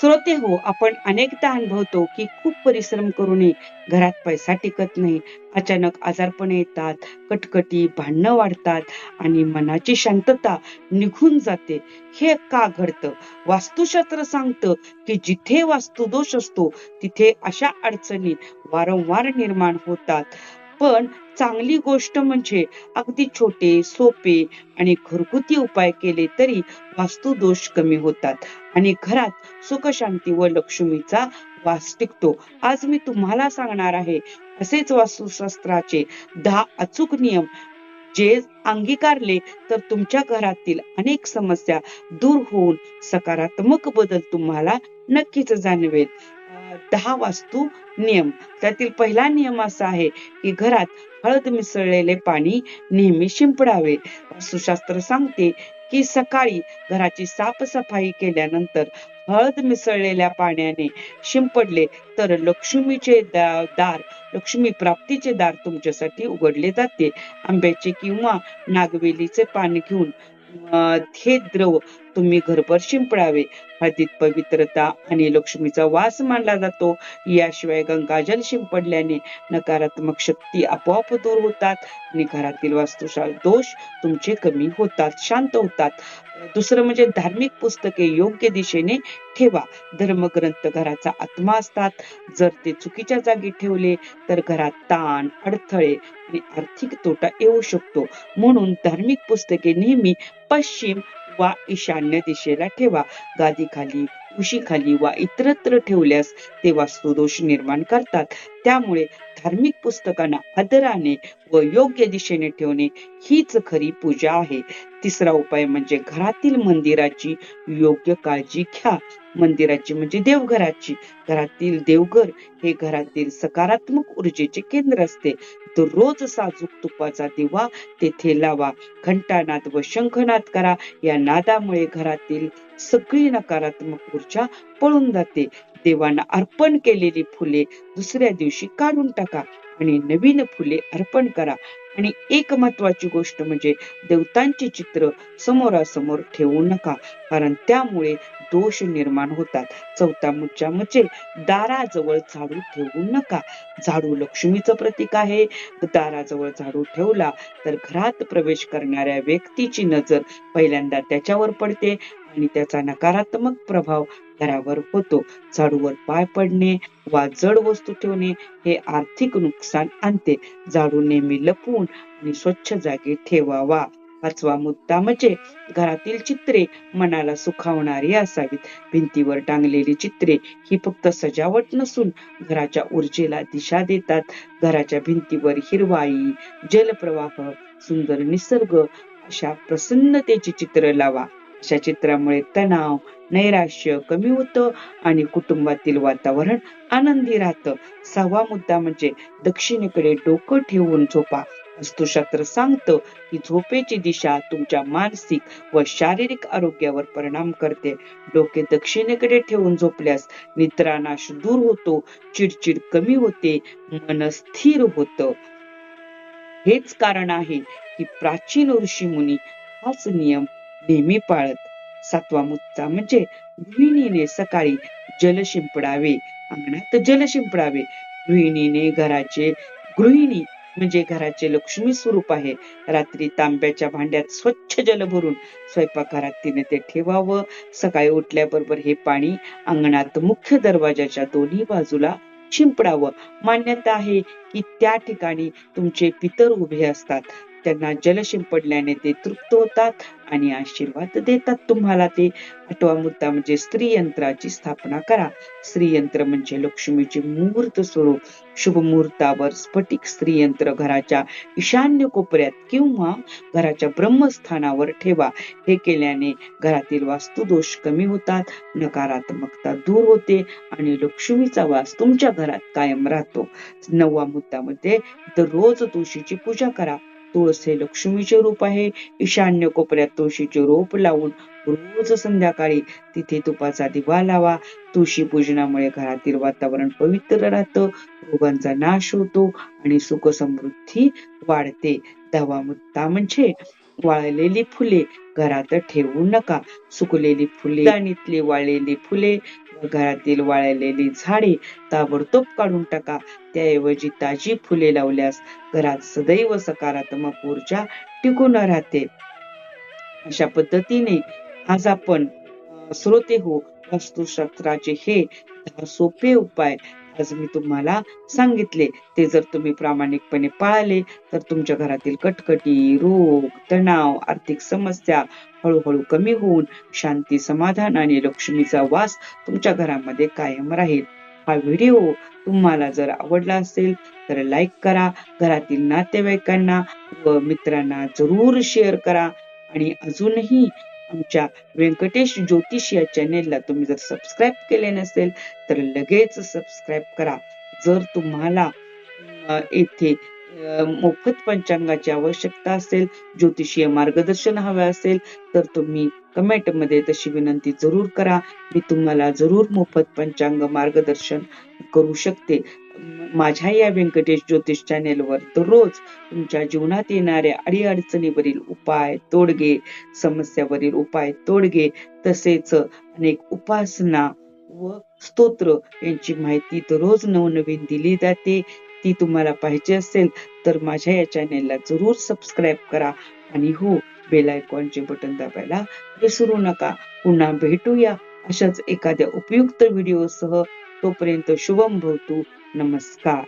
श्रोते हो आपण अनेकदा अनुभवतो की खूप परिश्रम करूनही घरात पैसा टिकत नाही. अचानक आजारपण येतात कटकटी भांडणं वाढतात आणि मनाची शांतता निघून जाते. हे का घडतं? वास्तुशास्त्र सांगतं की जिथे वास्तुदोष असतो तिथे अशा अडचणी वारंवार निर्माण होतात. पण चांगली गोष्ट म्हणजे अगदी छोटे सोपे आणि घरगुती उपाय केले तरी वास्तू दोष कमी होतात आणि घरात सुख शांती व लक्ष्मीचा वास टिकतो. आज मी तुम्हाला सांगणार आहे असेच वास्तुशास्त्राचे दहा अचूक नियम जे अंगीकारले तर तुमच्या घरातील अनेक समस्या दूर होऊन सकारात्मक बदल तुम्हाला नक्कीच जाणवेल. दहा वास्तू नियम. त्यातील पहिला नियम असा आहे की घरात हळद मिसळलेले पाणी नेहमी शिंपडावे. सुशास्त्र सांगते की सकाळी घराची साफसफाई केल्यानंतर हळद मिसळलेल्या पाण्याने शिंपडले तर लक्ष्मीचे दार लक्ष्मी प्राप्तीचे दार तुमच्यासाठी उघडले जाते. आंब्याचे किंवा नागवेलीचे पान घेऊन हे द्रव तुम्ही घरभर शिंपडावे. हळदीत पवित्रता आणि लक्ष्मीचा वास मानला जातो. याशिवाय गंगाजल शिंपडल्याने नकारात्मक शक्ती आपोआप दूर होतात आणि घरातील वास्तुशाल दोष तुमचे कमी होतात शांत होतात. दुसरं म्हणजे धार्मिक पुस्तके योग्य दिशेने ठेवा. धर्मग्रंथ घराचा आत्मा असतात. जर ते चुकीच्या जागी ठेवले तर घरात ताण अडथळे आणि आर्थिक तोटा येऊ शकतो. म्हणून धार्मिक पुस्तके नेहमी पश्चिम वा ईशान्य दिशेला ठेवा. गादीखाली उशीखाली वा इतरत्र ठेवल्यास ते वास्तुदोष निर्माण करतात. त्यामुळे धार्मिक पुस्तकांना आदराने व योग्य दिशेने ठेवणे हीच खरी पूजा आहे. तिसरा उपाय म्हणजे घरातील मंदिराची योग्य काळजी घ्या. मंदिराची म्हणजे देवघराची. घरातील देवघर हे घरातील सकारात्मक ऊर्जेचे केंद्र असते. रोज साजूक तुपाचा दिवा तेथे लावा. घंटानाद व शंखनाद करा. या नादामुळे घरातील सगळी नकारात्मक ऊर्जा पळून जाते. देवांना अर्पण केलेली फुले दुसऱ्या दिवशी काढून टाका आणि नवीन फुले अर्पण करा. आणि एक महत्वाची गोष्ट म्हणजे देवतांची चित्र समोरासमोर ठेवू नका कारण त्यामुळे दोष निर्माण होतात. चौथा मुद्दा म्हणजे दाराजवळ झाडू ठेवू नका. झाडू लक्ष्मीचं प्रतीक आहे. दाराजवळ झाडू ठेवला तर घरात प्रवेश करणाऱ्या व्यक्तीची नजर पहिल्यांदा त्याच्यावर पडते आणि त्याचा नकारात्मक प्रभाव घरावर होतो. झाडूवर पाय पडणे वा जड वस्तू ठेवणे हे आर्थिक नुकसान आणते. झाडू नेहमी लपवून आणि स्वच्छ जागी ठेवावा. पाचवा मुद्दा म्हणजे घरातील चित्रे मनाला सुखावणारी असावीत. भिंतीवर टांगलेली चित्रे ही फक्त सजावट नसून घराच्या ऊर्जेला दिशा देतात. घराच्या भिंतीवर हिरवाई जलप्रवाह सुंदर निसर्ग अशा प्रसन्नतेची चित्र लावा. अशा चित्रामुळे तणाव नैराश्य कमी होतं आणि कुटुंबातील वातावरण आनंदी राहतं. सहावा मुद्दा म्हणजे दक्षिणेकडे डोकं ठेवून झोपा. वास्तुशास्त्र सांगतं की झोपेची दिशा तुमच्या मानसिक व शारीरिक आरोग्यावर परिणाम करते. डोके दक्षिणेकडे ठेवून झोपल्यास निद्रानाश दूर होतो चिडचिड कमी होते मन स्थिर होतं. हेच कारण आहे की प्राचीन ऋषी मुनी हाच नियम नेहमी पाळत. सातवा मुद्दा म्हणजे गृहिणीने सकाळी जल शिंपडावे. अंगणात जल शिंपडावे. गृहिणीने घराचे गृहिणी म्हणजे घराचे लक्ष्मी स्वरूप आहे. रात्री तांब्याच्या भांड्यात स्वच्छ जल भरून स्वयंपाकघरात तिने ते ठेवावं. सकाळी उठल्याबरोबर हे पाणी अंगणात मुख्य दरवाजाच्या दोन्ही बाजूला शिंपडावं. मान्यता आहे की त्या ठिकाणी तुमचे पितर उभे असतात. त्यांना जल शिंपडल्याने ते तृप्त होतात आणि आशीर्वाद देतात. तुम्हाला ते आठवा मुद्दा म्हणजे स्त्री यंत्राची स्थापना करा. स्त्री यंत्र म्हणजे लक्ष्मीचे मुहूर्त स्वरूप. शुभ मुहूर्तावर स्फटिक स्त्री यंत्र घराच्या ईशान्य कोपऱ्यात किंवा घराच्या ब्रह्मस्थानावर ठेवा. हे केल्याने घरातील वास्तुदोष कमी होतात नकारात्मकता दूर होते आणि लक्ष्मीचा वास तुमच्या घरात कायम राहतो. नववा मुद्दा दररोज तुळशीची पूजा करा. तुळस हे लक्ष्मीचे रूप आहे. ईशान्य कोपऱ्यात तुळशीचे रोप लावून रोज संध्याकाळी तिथे तुपाचा दिवा लावा. तुळशी पूजनामुळे घरातील वातावरण पवित्र राहतं. रोगांचा नाश होतो आणि सुख समृद्धी वाढते. दहावा मुद्दा म्हणजे वाळलेली फुले. घरात ठेवू नका. सुकलेली फुले दाणीतली वाळलेली फुले घरातील वाळलेली झाडे ताबडतोब काढून टाका. त्याऐवजी ताजी फुले लावल्यास घरात सदैव सकारात्मक ऊर्जा टिकून राहते. अशा पद्धतीने आज आपण श्रोते हो वास्तुशास्त्राचे हे सोपे उपाय आज मी तुम्हाला सांगितले. ते जर तुम्ही प्रामाणिकपणे पाळले तर तुमच्या घरातील कटकटी रोग तणाव आर्थिक समस्या हळूहळू कमी होऊन शांती समाधान आणि लक्ष्मीचा वास तुमच्या घरामध्ये कायम राहील. हा व्हिडिओ तुम्हाला जर आवडला असेल तर लाईक करा घरातील नातेवाईकांना व मित्रांना जरूर शेअर करा आणि अजूनही आमच्या व्यंकटेश ज्योतिष या चॅनेलला तुम्ही जर सबस्क्राईब केले नसेल तर लगेच सबस्क्राईब करा. जर तुम्हाला येथे मोफत पंचांगाची आवश्यकता असेल ज्योतिषीय मार्गदर्शन हवे असेल तर तुम्ही कमेंटमध्ये तशी विनंती जरूर करा. मी तुम्हाला जरूर मोफत पंचांग मार्गदर्शन करू शकते. माझ्या या व्यंकटेश ज्योतिष चॅनेलवर दररोज तुमच्या जीवनात येणाऱ्या अडीअडचणीवरील उपाय तोडगे समस्यावरील उपाय तोडगे तसेच अनेक उपासना व स्तोत्र यांची माहिती दररोज नवनवीन दिली जाते. ती तुम्हाला पाहिजे असेल तर माझ्या या चॅनेलला जरूर सबस्क्राईब करा आणि हो बेल आयकॉनचे बटन दाबायला विसरू नका. पुन्हा भेटूया अशाच एखाद्या उपयुक्त व्हिडिओसह तोपर्यंत शुभम भवतु. नमस्कार.